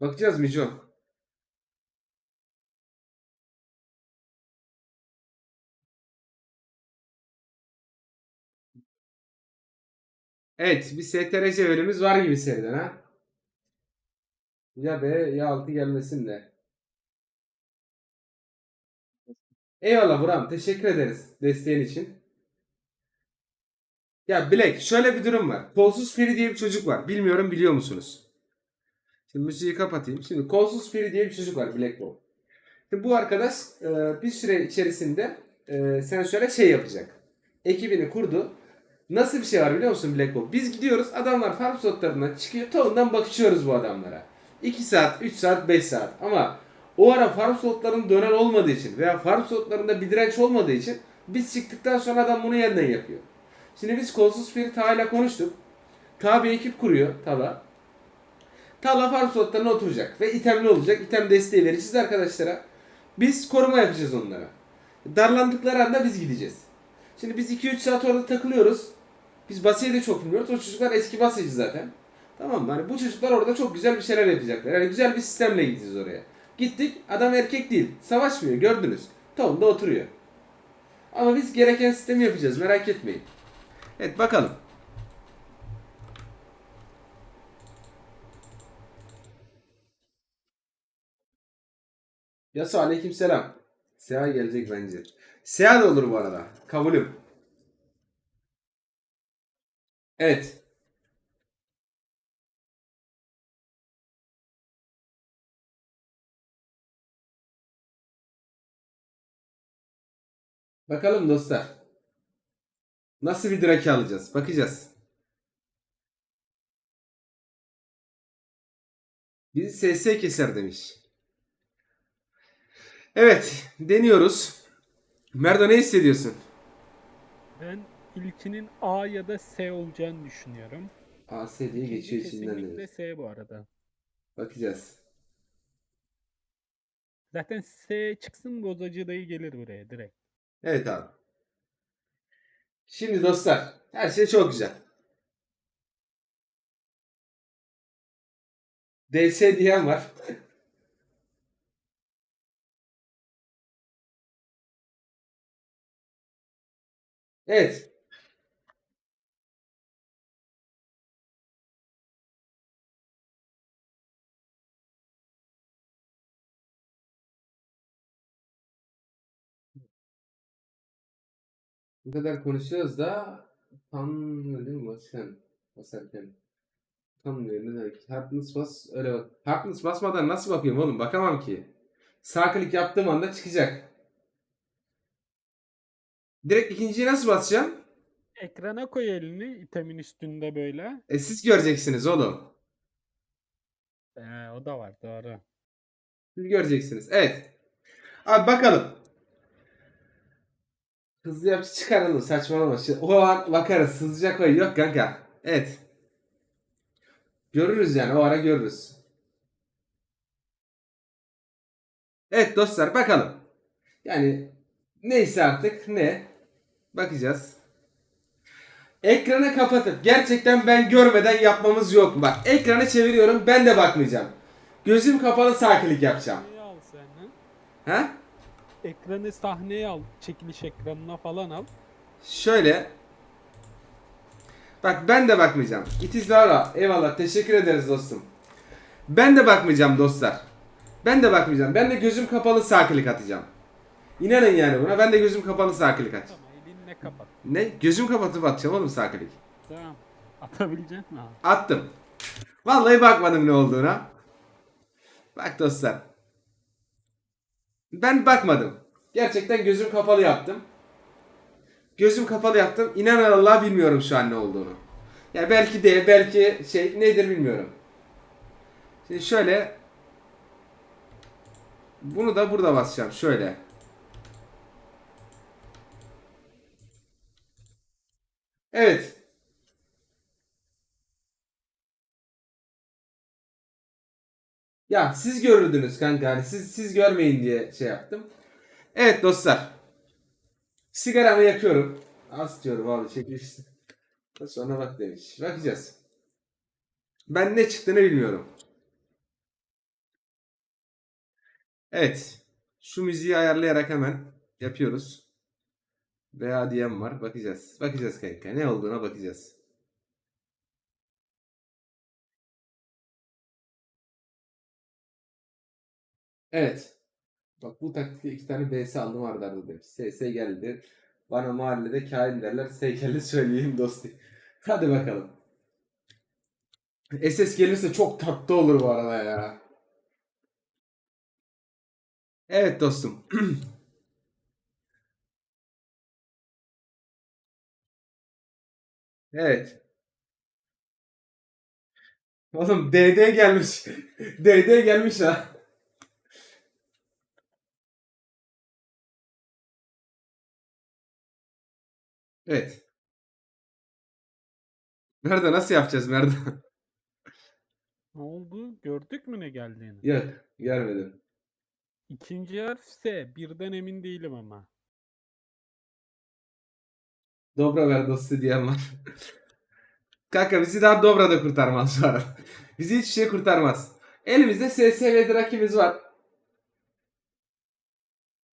Bakacağız Mico. Evet, bir STRC bölümümüz var gibi seriden ha. Ya B ya 6 gelmesin de. Eyvallah Buram. Teşekkür ederiz desteğin için. Ya Black şöyle bir durum var. Kolsuz Feri diye bir çocuk var. Bilmiyorum biliyor musunuz? Şimdi müziği kapatayım. Şimdi Kolsuz Feri diye bir çocuk var Black. Şimdi bu arkadaş e, bir süre içerisinde e, sen şöyle şey yapacak. Ekibini kurdu. Nasıl bir şey var biliyor musun Black? Biz gidiyoruz adamlar farm slotlarından çıkıyor. Tavuğundan bakışıyoruz bu adamlara. 2 saat, 3 saat, 5 saat. Ama o ara farm slotların dönen olmadığı için veya farm slotlarında bir direnç olmadığı için biz çıktıktan sonra adam bunu yeniden yapıyor. Şimdi biz Kolsuz Spirit ile konuştuk. Ta bir ekip kuruyor Tala. Tala farm slotlarına oturacak ve itemli olacak. İtem desteği vereceğiz arkadaşlara. Biz koruma yapacağız onlara. Darlandıkları anda biz gideceğiz. Şimdi biz 2-3 saat orada takılıyoruz. Biz Basya'yı da çok bilmiyoruz. O çocuklar eski Basya'cı zaten. Tamam mı? Hani bu çocuklar orada çok güzel bir şeyler yapacaklar. Yani güzel bir sistemle gideceğiz oraya. Gittik. Adam erkek değil. Savaşmıyor. Gördünüz. Tavuğunda oturuyor. Ama biz gereken sistemi yapacağız. Merak etmeyin. Evet bakalım. Yasu aleyküm selam. Seha gelecek bence. Seha da olur bu arada. Kabulüm. Evet. Bakalım dostlar. Nasıl bir draki alacağız? Bakacağız. Bizi SS keser demiş. Evet. Deniyoruz. Merdo ne hissediyorsun? Ben ilkinin A ya da S olacağını düşünüyorum. AS diye geçiyor içinden kesinlikle demiş. S bu arada. Bakacağız. Zaten S çıksın bozacı dayı gelir buraya direkt. Evet abi. Şimdi dostlar. Her şey çok güzel. DS diyen var. Evet. Bu kadar konuşuyoruz da tam öyle mi basarken basarken tam ne demek Hardness bas öyle bak. Hardness basmadan nasıl bakıyorum oğlum bakamam ki. Sağ klik yaptığım anda çıkacak. Direkt ikinciyi nasıl basacağım? Ekrana koy elini itemin üstünde böyle. E siz göreceksiniz oğlum. Ee, o da var doğru. Siz göreceksiniz. Evet. Abi bakalım. Hızlı yapıcı çıkaralım saçmalama. Şimdi, o an bakarız. Hızlıca koy. Yok kanka. Evet. Görürüz yani. O ara görürüz. Evet dostlar bakalım. Yani neyse artık ne. Bakacağız. Ekranı kapatıp gerçekten ben görmeden yapmamız yok mu? Bak ekranı çeviriyorum ben de bakmayacağım. Gözüm kapalı sağ klik yapacağım. Sahneye al sen ha. Ha? Ekranı sahneye al. Çekiliş ekranına falan al. Şöyle. Bak ben de bakmayacağım. Itiz Lara. Eyvallah. Teşekkür ederiz dostum. Ben de bakmayacağım dostlar. Ben de bakmayacağım. Ben de gözüm kapalı sağ klik atacağım. İnanın yani buna. Ben de gözüm kapalı klik atacağım. Tamam elinle kapat. Ne? Gözüm kapatıp atacağım oğlum sağ klik. Tamam. Atabilecek mi abi? Attım. Vallahi bakmadım ne olduğuna. Bak dostlar. Ben bakmadım. Gerçekten gözüm kapalı yaptım. Gözüm kapalı yaptım. İnanın Allah bilmiyorum şu an ne olduğunu. Ya belki de belki şey nedir bilmiyorum. Şimdi şöyle bunu da burada basacağım. Şöyle. Evet. Ya siz görürdünüz kanka hani siz siz görmeyin diye şey yaptım. Evet dostlar. Sigaramı yakıyorum. Az diyorum abi çekmiş. Sonra bak demiş. Bakacağız. Ben ne çıktığını bilmiyorum. Evet. Şu müziği ayarlayarak hemen yapıyoruz. Veya diyen var. Bakacağız. Bakacağız kanka. Ne olduğuna bakacağız. Evet. Bak bu taktikte iki tane BS aldım arda arda demiş. SS geldi. Bana mahallede kain derler. Seykelli söyleyeyim dosti. Hadi bakalım. SS gelirse çok tatlı olur bu arada ya. Evet dostum. evet. Oğlum DD gelmiş. DD gelmiş ha. Evet. Nerede nasıl yapacağız Merda? Ne oldu? Gördük mü ne geldiğini? Yok görmedim. İkinci harf S. Birden emin değilim ama. Dobra ver dostu diyen var. Kanka bizi daha Dobra da kurtarmaz şu an. Bizi hiç şey kurtarmaz. Elimizde SSV Draki'miz var.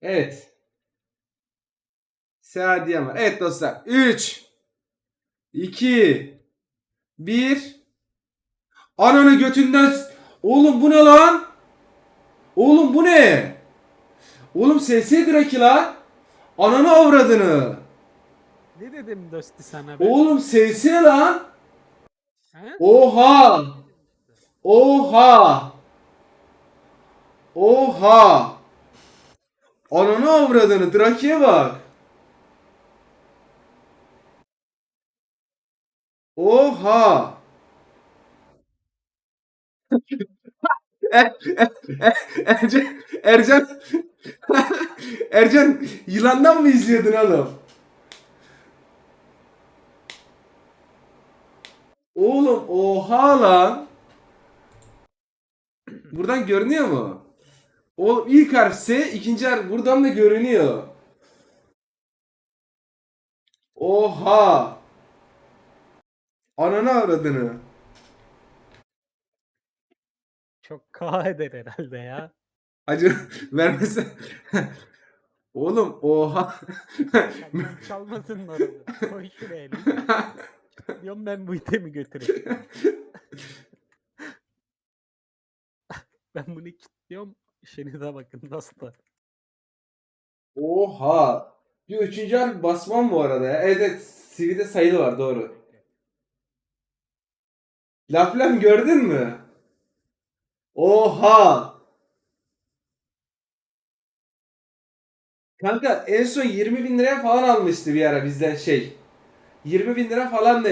Evet. Seha diyen var. Evet dostlar. 3 2 1 Ananı götünden Oğlum bu ne lan? Oğlum bu ne? Oğlum SS Draki lan. Ananı avradını. Ne dedim Dosti sana be? Oğlum SS lan. He? Oha. Oha. Oha. Ananı avradını Draki'ye bak. Oha. Er- er- er- Ercan Ercan Ercan yılandan mı izliyordun oğlum? Oğlum oha lan. Buradan görünüyor mu? Oğlum ilk harf S, ikinci harf buradan da görünüyor. Oha. Ananı avradını. Çok K eder herhalde ya. Acı vermese. Oğlum oha. Çalmasın mı? Koy şuraya Diyorum ben bu itemi götüreyim. ben bunu kilitliyorum. İşinize bakın dostlar. Oha. Bir üçüncü harf basmam bu arada ya. Evet evet. CV'de sayılı var doğru. Laflam gördün mü? Oha. Kanka en son 20 bin liraya falan almıştı bir ara bizden şey. 20 bin lira falan da